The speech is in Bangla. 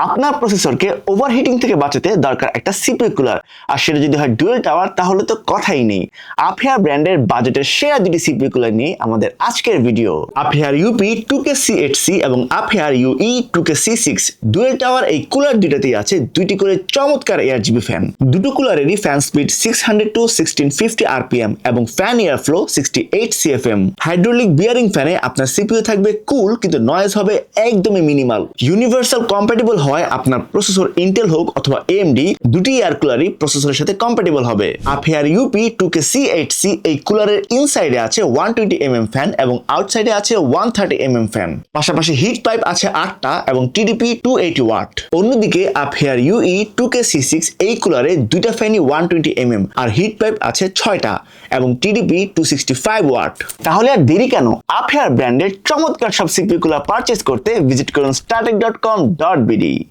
আপনার প্রসেসরকে ওভারহিটিং থেকে বাঁচাতে দরকার একটা সিপিইউ কুলার আর সেটা যদি হয় ডুয়েল টাওয়ার তাহলে তো কথাই নেই। আফিয়ার ব্র্যান্ডের বাজেটের সেরা দুটি সিপিইউ কুলার নিয়ে আমাদের আজকের video আফিয়ার UP two K C eight C এবং আফিয়ার UE two K C six dual tower এই কুলার দুইটাতেই আছে দুইটি করে চমৎকার এয়ার জিবি ফ্যান দুটো কুলারেরই fan speed six hundred to sixteen fifty RPM এবং fan air flow sixty eight CFM hydraulic bearing ফ্যানে আপনার সিপিইউ থাকবে কুল কিন্তু নয়েজ হবে একদমই মিনিমাল ইউনিভার্সাল কম্প্যাটিবল হয় আপনার প্রসেসর ইন্টেল হোক অথবা এএমডি দুটি এয়ার কুলারই প্রসেসরের সাথে কম্প্যাটিবল হবে। Affair UP two K C eight C এই কুলারের ইনসাইডে আছে one twenty M M fan এবং আউটসাইডে আছে one thirty M M fan পাশাপাশি হিট পাইপ আছে আটটা এবং টিডিপি টু এইটি ওয়াট অন্যদিকে affair UE two K C six এই কুলারে দুইটা ফ্যানই ওয়ান টোয়েন্টি এম এম আর হিট পাইপ আছে ছয়টা এবং TDP two sixty five watt তাহলে আর দেরি কেন? আফেয়ার ব্র্যান্ডের চমৎকার সব সিপি কুলার পারচেস করতে ভিজিট করুন Star Tech dot com dot BD